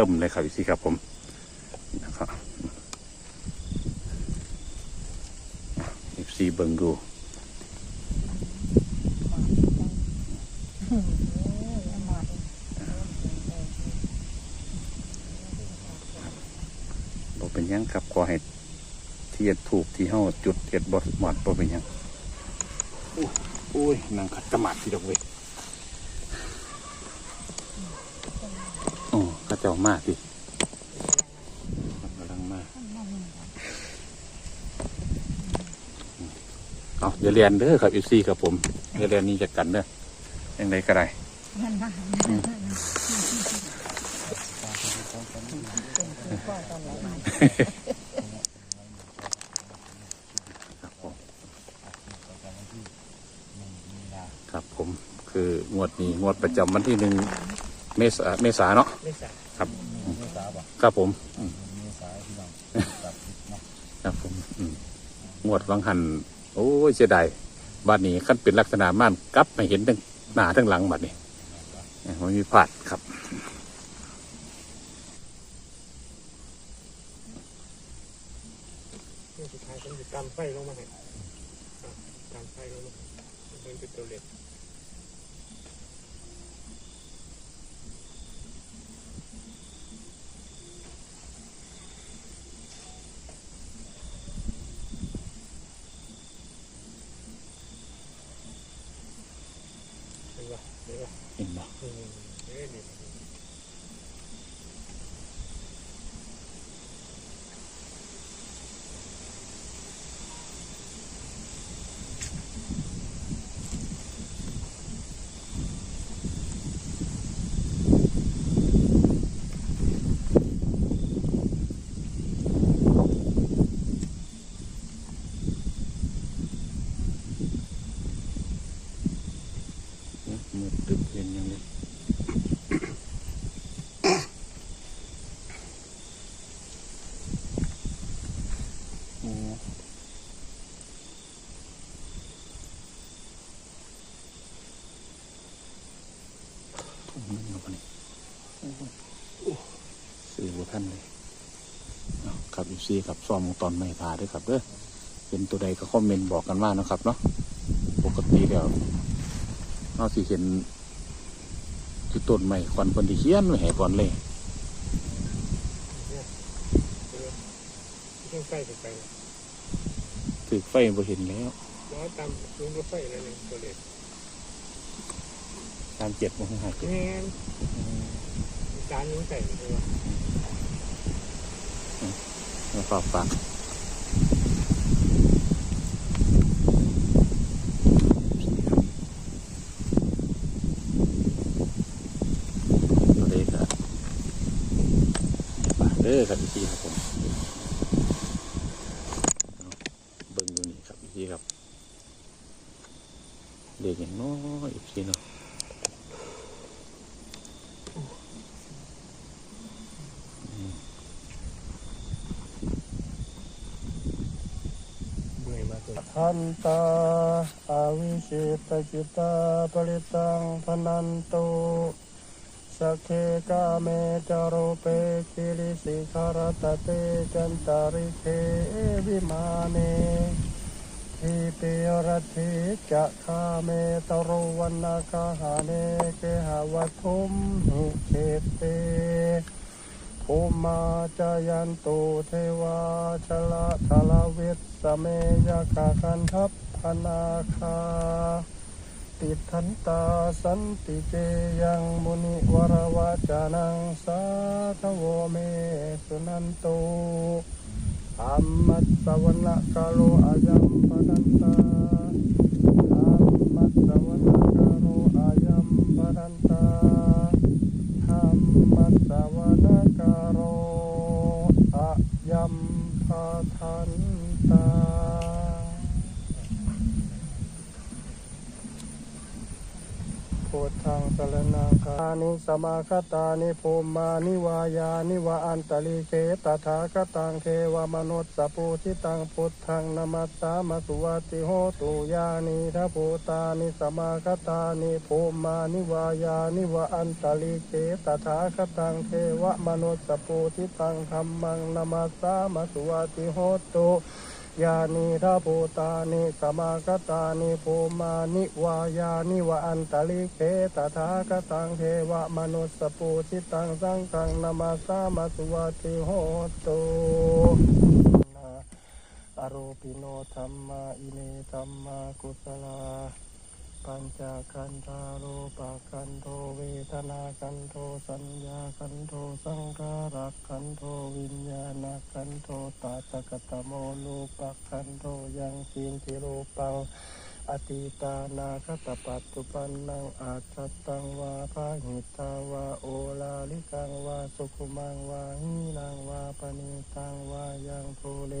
ริ่มเลยครับพี่ซีครับผมนะครับซีเบิงดูบ่เป็นยังครับขอให้เทียนถูกที่เฮาจุดเทียนบดหมอดบ่เป็นยังโอ้โอ้ยนางขัดตะหมาดที่ดอกเว้ยโอ้ข้าเจ้ามากสิกำลังมากเอาอย่าเรียนเด้อครับอีซี่ครับผมอย่าเรียนนี่จะกันเด้อยังไงก็ได้นั่นบ้างพ่อตอนหลังมาครับผมครับผมคืองวดนี้งวดประจำวันที่หนึ่งเมษาเมษาเนาะไม่ใส่ ครับไม่สาบ่ครับผมอืมไม่สาพี่น้องตัดเนาะครับผมอืมงวดวังหัน โอ้ยเสียดายบ้านนี้ขั้นเป็นลักษณะม่านกลับไม่เห็นทั้งหน้าทั้งหลังบัดนี้เอ้ยมันมีพลาดครับนี่สุดท้ายผมจะกำไฟลงมาให้อะกำไฟลงมาเป็นเป็นตัวเล็กเห็นปะเห็นปะ เห็นบ่ อืมเอ้ยนี่ มืดตึกเย็นยังเลยโอ้ทุ่มนึงแล้วปะนี่โอ้โอ้สื่อบัท่านเลยเอา ครับอีซีครับซ่อมตอนไม่พาด้วยครับเด้อเป็นตัวใดก็คอมเมนต์บอกกันว่านะครับเนาะปกติแล้วเราสิเห็นจุดต้นใหม่ควันคนที่เขียนไว้ให้ก่อนเลยเครื่องไฟถึงไปเลยถือไฟบ่เห็นแล้วล้อตามซุ้มรถไฟนั่นเองตัวเล็กตามเจ็ดโมงห้าเจ็ดแง่นจานยังใส่เลยว่า มาฝากฝากตัวเลขครับฝากเด้อครับพี่ครับผมเอาเบิ่งดูนี่ครับพี่ครับเด็กอย่างน้อยอีกทีเนาะ เมื่อยมากเลย ทันตาอาวิชิตจิตาปริตังพนันตุสักเคกาเมจารุเปกิริสิขารตเตจันตาริเควิมาเนทิปิรติจะคาเมตรุวันนาคาหาเนเกหาวัทุมหิเขเต ภูมาจายันตุเทวาชละทลวิสสเมยกาคันทัพพนาคา ติทันตาสันติเจยังมุนิวรวาจานังสาธโวเมสุนันตุอัมมัตสวนะกาโลอายัมปนันตาอัมมัตสวนะกาโลอายัมปนันตา ธรรมัสสวนกโรอะยัมพาทันตา พุทธังสลนังคานิสมาคตานิภูมานิวายานิวะอันตลิเกตถาคตังเทวมนุสสปูทิตังพุทธังนมัสสามาสุวัติโหตุยานิทัพพุตานิสมาคตานิภูมานิวายานิวะอันตลิเกตถาคตังเทวมนุสสปูทิตังธรรมังนมัสสามาสุวัติโหตุ ยานิทัพพุตานิสมาคตานิภูมานิวายานิวะอันตลิเคตถาคตังเทวมนุสสปูชิตังสังขังนามาสามาสุวัติโหตุอโรปิโนธรรมาอิเนธรรมากุศลา ปัญจคันธารูปะคันโทเวทนาคันโทสัญญาคันโทสังขารักคันโทวิญญาณคันโทตาตกตโมลูปะคันโทยังสินติรูปังอติตานาคตปัจจุปันนังอาจัตตังวาภาหิตาวาโอลาลิกังวาสุขุมังวาหีนังวาปณิตังวายังโทเล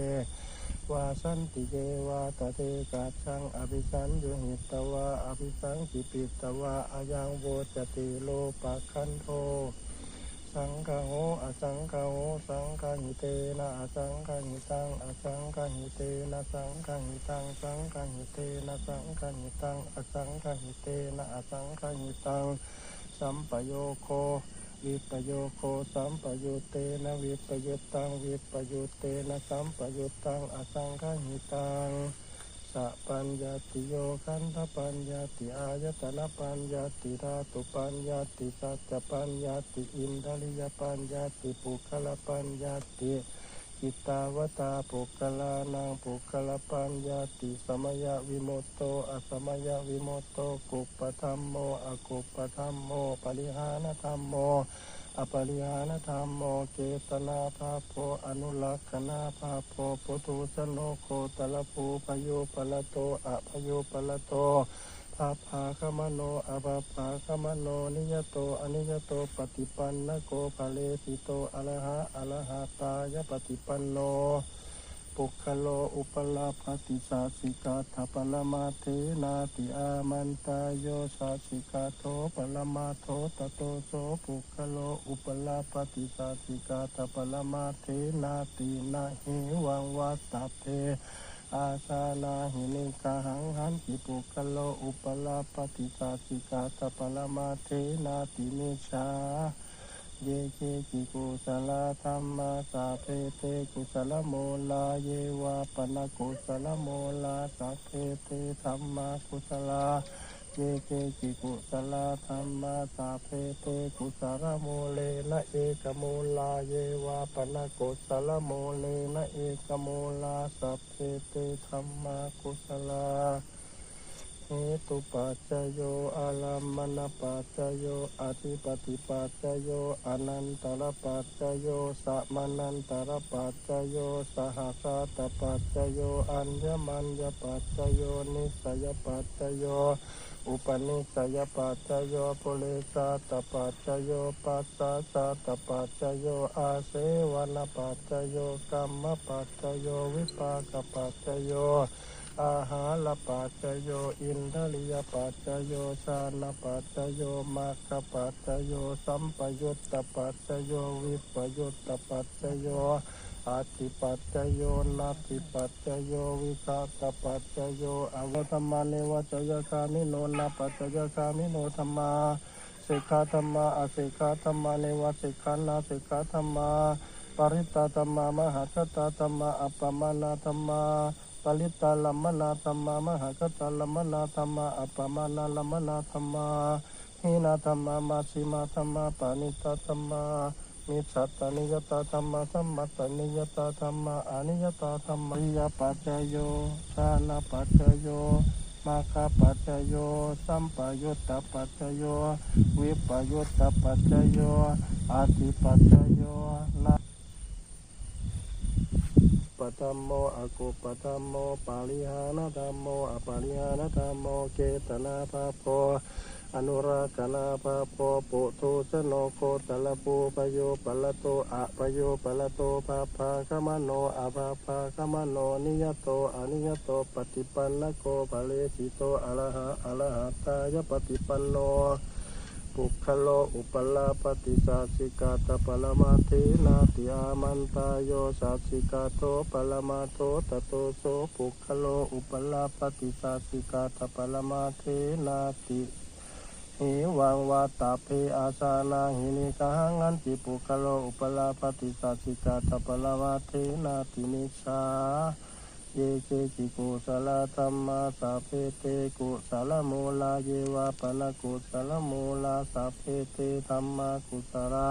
วาสันติเกวาตเตกาชังอภิสันยุหิตวาอภิสังกิปิตวาอายังโวจติโลปะคันโท สังฆโหอสังฆโหสังฆหิเตนะอสังฆหิตังอสังฆหิเตนะสังฆหิตังสังฆหิเตนะสังฆหิตังอสังฆหิเตนะอสังฆหิตังสัมปโยโค วิปโยโคสัมปยุเตนะวิปยุตตังวิปยุเตนะสัมปยุตตังอสังฆหิตังสัปัญญาติโยคันธปัญญาติอายตนะปัญญาติธาตุปัญญาติสัจจปัญญาติอินทริยปัญญาติปุคละปัญญาติ กิตาวตาปุคลานังปุคละปัญญาติสมยวิโมตโตอสมยวิโมตโตกุปธรรมโมอกุปธรรมโมปริหานธรรมโมอปริหานธรรมโมเกตนาภาโพอนุลักษณาภาโพปุถุสโนโคตลภูพโยปละโตอะพโยปละโต ภาภาคมโนอาภาคมโนนิยโตอนิยโตปฏิปันนโกภะเลสิโตอะระหะอะระหะตายปฏิปันโนปุคโลอุปลาภติสาสิกาทปลมาเทนาติอามันตายโยสาสิกาโทปลมาโทตโตโสปุคโลอุปลาภติสาสิกาทปลมาเทนาตินาหิวังวัตเพ อาชานาหินิกาหังหันติปุกโลอุปลาปฏิกาสิกาตปลมาเทนาตินิชาเยเกจิกุสลาธรรมาสาเพเตกุสลโมลาเยวาปนกุสลโมลาสาเพเตธรรมากุสลา เยเกจิกุสลธรรมาสาเพเตกุสลโมเลนะเอกโมลาเยวาปนกุสลโมเลนะเอกโมลาสาเพเตธรรมากุสลาเหตุปัจจโยอาลัมมณปัจจโยอธิปติปัจจโยอนันตรปัจจโยสัมมานันตรปัจจโยสหคาตปัจจโยอัญญมัญญปัจจโยนิสยปัจจโย อุปนิสัยปัจจโยปุเอาติปัจจโยอาติปัจจโยวิสาตปัจจโยอวธรรมาเนวจยคามิโนนาปัจจยคามิโนธรรมาสิกขาธรรมาอสิกขาธรรมาเนวสิกขานาสิกขาธรรมาปริตตธรรมามหาคตาธรรมาอัปปมานาธรรมาปลิตาลัมมนาธรรมามหากตาลัมมนาธรรมาอัปปมานาลัมมนาธรรมาหินาธรรมามาสิมาธรรมาปานิตาธรรมา มิสัตตานิยตาธรรมสัมมัตตานิยตาธรรมอานิยตาธรรมาริยปัจจโยชาณปัจจโยมาคาปัจจโย สัมปยุตตปัจจโย วิปยุตตปัจจโยอาติปัจจโยนาปธรรมโมอกุปธรรมโมปาริหานธรรมโมอปาริหานธรรมโมเกตนาภาโพ อนุรักษนาภาโพปุถุชโนโคตลปูปโยปะละโตอะปโยปะละโตภาภาคมโนอะภาภาคมโนนิยโตอนิยโตปฏิปันนโกภะเลสิโตอะรหะอะรหะตายปฏิปันโนปุคโลอุปลาปฏิสัสิกาตปรมาเทนาติอามันตายโยสัสิกาโตปรมาโตตโตโสปุคโลอุปลาปฏิสัสิกาตปรมาเทนาติ เอวังวาตาเพอาสานาหินิกหังอันติปุคโลอุปลาปฏิสัสิกาตปลาวาเทนาตินิสาเยเกจิกุสลธรรมาสัพเพเตกุสลโมลาเยวาปนกุสลโมลาสัพเพเตธรรมากุสลา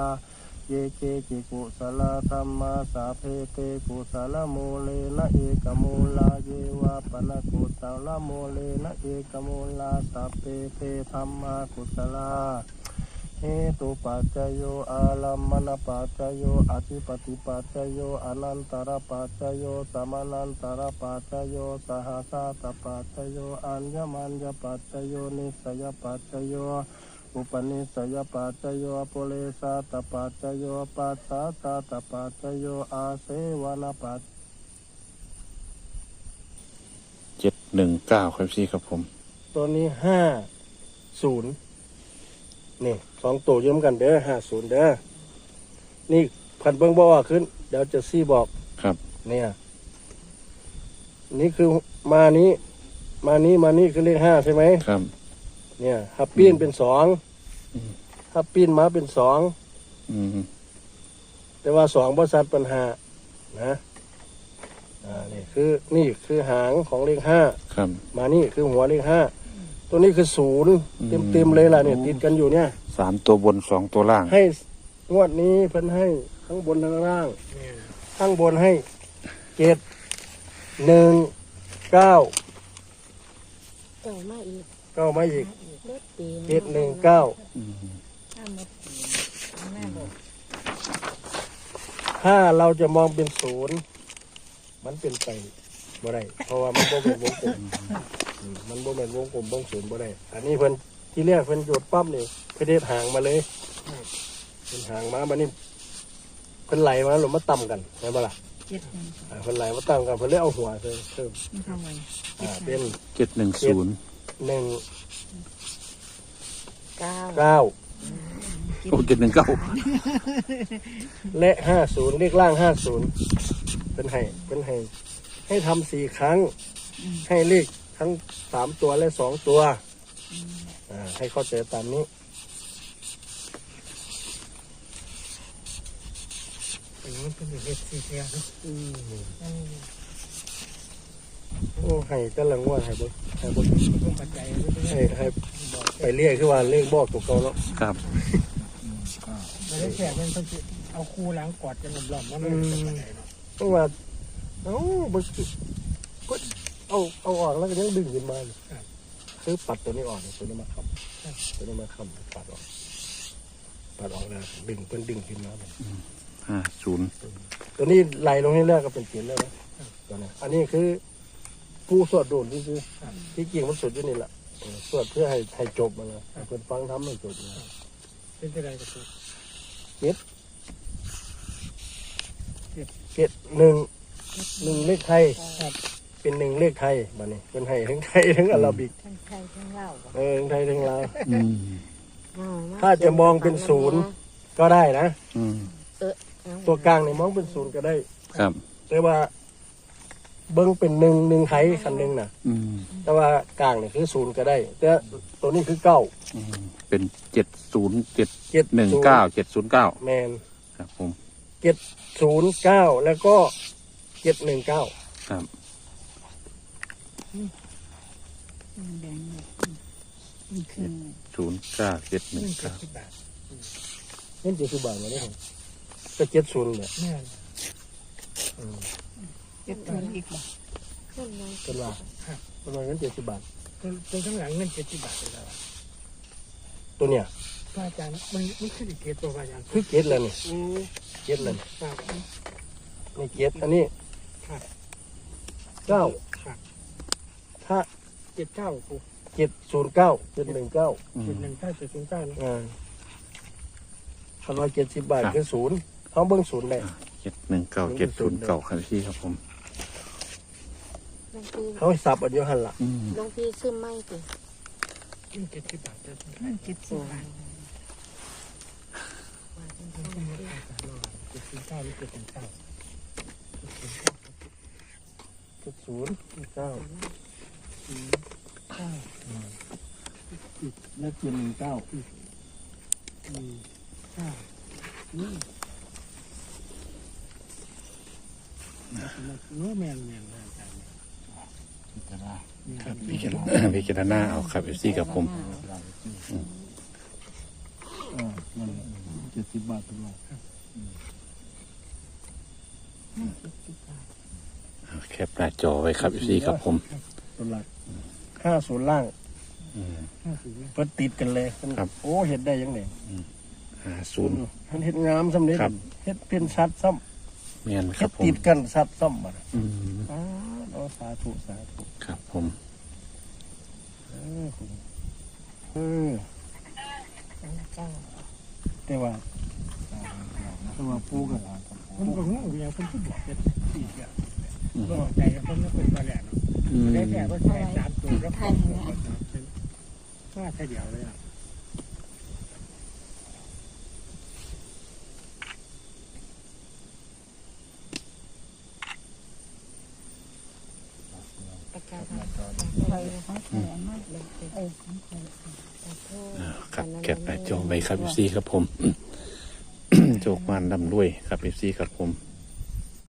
เยเกจิกุสลาธรรมาสัพเพเตกุสลโมเลนะเอกโมลาเยวาปนกุสลโมเลนะเอกโมลาสัพเพเตธรรมากุสลาเหตุปัจจโยอาลัมมณปัจจโยอธิปติปัจจโยอนันตรปัจจโยสมานันตรปัจจโยสหสาตปัจจโยอัญญมัญญปัจจโยนิสยปัจจโย อุปนิสยปัจจโยปุเรสาตปัจจโยปัสสาตตปัจจโยอาเสวนปัจเจ็ดหนึ่งเก้าครับพี่ครับผม ตัวนี้ห้าศูนย์นี่สองตัวยืมกันเด้อห้าศูนย์เด้อนี่พันเบิ้งบอกว่าขึ้น เดี๋ยวจะซี่บอกครับ เนี่ย นี่คือมานี้ มานี้มานี้คือเลขห้าใช่ไหมครับ เนี่ยฮับปีนเป็นสองอืมฮับปีนมาเป็นสองอืมแต่ว่าสองบริษัทปัญหา นะอ่านี่คือนี่คือหางของเลขห้าครับมานี่คือหัวเลขห้าตัวนี้คือศูนย์อืมเต็มเต็มๆเลยล่ะเนี่ยติดกันอยู่เนี่ยสามตัวบนสองตัวล่าง ให้งวดนี้เพิ่นให้ทั้งบนทั้งล่างเนี่ยข้างบนให้เจ็ดหนึ่งเก้าเจ้ามาอีกเก้ามาอีก เบิดปีเจ็ดหนึ่งเก้าอืมข้ามมาปีหน้าบอกถ้าเราจะมองเป็นศูนย์มันเป็นไปบ่ได้เพราะว่ามันบ่เป็นวงกลมอืมมันบ่เป็นวงกลมเบ้งศูนย์บ่ได้ อันนี้เพิ่นที่แรกเพิ่นโยดปั๊บนี่เพิ่นเด็ดหางมาเลยเป็นหางมาบัดนี้เพิ่นไหลมาหรือมาต่ำกันใช่ปะล่ะเจ็ดหนึ่งอ่าเพิ่นไหลมาต่ำกันเพิ่นเลยเอาหัวเพิ่มเพิ่มมันทำไมอ่าเป็นเจ็ดหนึ่งศูนย์หนึ่ง เก้าเก้าโอ้เจ็ดหนึ่งเก้าและห้าศูนย์เลขล่างห้าศูนย์เป็นให้เป็นให้ให้ทำสี่ครั้ง ให้เลขทั้งสามตัวและสองตัวอ่าให้เข้าใจตามนี้อันนี้เป็นเห็ดสีเทียเนาะ โอ้ให้กันละงวดให้บดให้บดต้องปัจจัยไม่ได้ให้ให้ไปเรียกคือว่าเลขบอกตัวเก่าแล้วครับไม่ได้แค่มันต้องเอาคู่ล้างกอดกันหล่อมๆแล้วมันเป็นปัจจัยเนาะเพราะว่าเอ้าบดก็เอาเอาออกแล้วก็ยังดึงขึ้นมาอยู่คือปัดตัวนี้ออกตัวนี้มาค้ำตัวนี้มาค้ำปัดออกปัดออกแล้วดึงเพิ่นดึงขึ้นมาห้าศูนย์ตัวนี้ไหลลงให้แรกก็เป็นเขียนแล้วนะตัวนี้อันนี้คือ ผู้สวดโดนที่คือที่จริงมันสวดอยู่นี่แหละเออสวดเพื่อให้ให้จบมาเลยให้เพื่อนฟังทำให้จบนะเป็นอะไรกับตัวเจ็ดหนึ่งหนึ่งเลขไทย เป็นหนึ่งเลขไทยมานี่เป็นให้ทั้งไทยทั้งอาราบิกทั้งไทยทั้งเล่าวเออทั้งไทยทั้งลาว อืมอ๋อถ้าจะมองเป็นศูนย์ ก็ได้นะ อืมตัวกลางเนี่ยมองเป็นศูนย์ก็ได้ ครับ แต่ว่า เบิ้งเป็นหนึ่งหนึ่งไทยคันหนึ่งนะอืมแต่ว่ากลางเนี่ยคือศูนย์ก็ได้ แต่ตัวนี้คือเก้าอืมเป็นเจ็ดศูนย์เจ็ดเจ็ดหนึ่งเก้าเจ็ดศูนย์เก้าแมนครับ ผมเจ็ดศูนย์เก้าแล้วก็เจ็ดหนึ่งเก้าครับมันแดงเลยมันคือศูนย์เก้าเจ็ดหนึ่งเงินเจ็ดเก้าสิบบาทเงินเจ็ดสิบบาทมาได้ผมก็เจ็ดศูนย์เนี่ยแม่อืมเจ็ดตัวอีกบ่เป็นว่าประมาณเงินเจ็ดสิบบาทตรงข้างหลังเงินเจ็ดสิบบาทเลยแล้วตัวเนี่ยพระอาจารย์มันมันคือเกตตัวพระอาจารย์คือเจ็ดแล้วนี่อืมเจ็ดแล้วนี่ครับ นี่เจ็ดอันนี้ครับ เก้าครับถ้าเจ็ดเก้าครูเจ็ดศูนย์เก้าเจ็ดหนึ่งเก้าอืเจ็ดมหนึ่งเก้าเจ็ดศูนย์เก้านะอ่าคันว่าเจ็ดสิบบาทครับคือศูนย์เขาเบิ้งศูนย์เลย เจ็ดหนึ่งเก้าเจ็ดศูนย์เก้าครับพี่ครับผมหลว เขาให้สับอันเดียวหันละหลองพี่ซื้อไม่ติเจ็ดสิบบาทเจ็ดสิบบาทเจ็ดสิบบาเจ็ดสิบเก้าเจ็ดสิบเก้าเจ็ดศูนย์เก้าเก้าแล้วคือหนึ่งเก้าหนึ่งเก้านี่เนื้อแมนแมนนะ ครับพิจารณาพิจารณาเอาครับเอฟซีกับผมอ่านั่นเจ็ดสิบบาทเป็นไรแคปหน้าจอไว้ครับเอฟซีกับผมตัวหลักห้าศูนย์ล่างอืมห้าสิบนะเพิ่นติดกันเลยมันครับโอ้เห็ดได้ยังไงห้าศูนย์มันเห็ดงามซ้ำเด็ดครับเห็ดเป็นสัตว์ซ้ เมียนำคเห็รับดผมติดกันสัตว์ซ้ำบัดอืมอ้าวเอาสาธุสาธุครับผม เออเออแต่ว่าแต่ว่าปูกันมันก็งงเดียวคนที่บอกเป็นสี่เดียวอืมก็ใจคนนั้นเป็นตัวแหลกเนาะอืมได้แต่ว่าใช้สามตัวแล้วก็ตัวเป็นว่าแค่เดียวเลยอะ ไปของแขนมากเลยเออของแขน อ่า ครับแคปหน้าจอไว้ครับเอฟซีครับผม โจกมานดำด้วยครับเอฟซีครับผม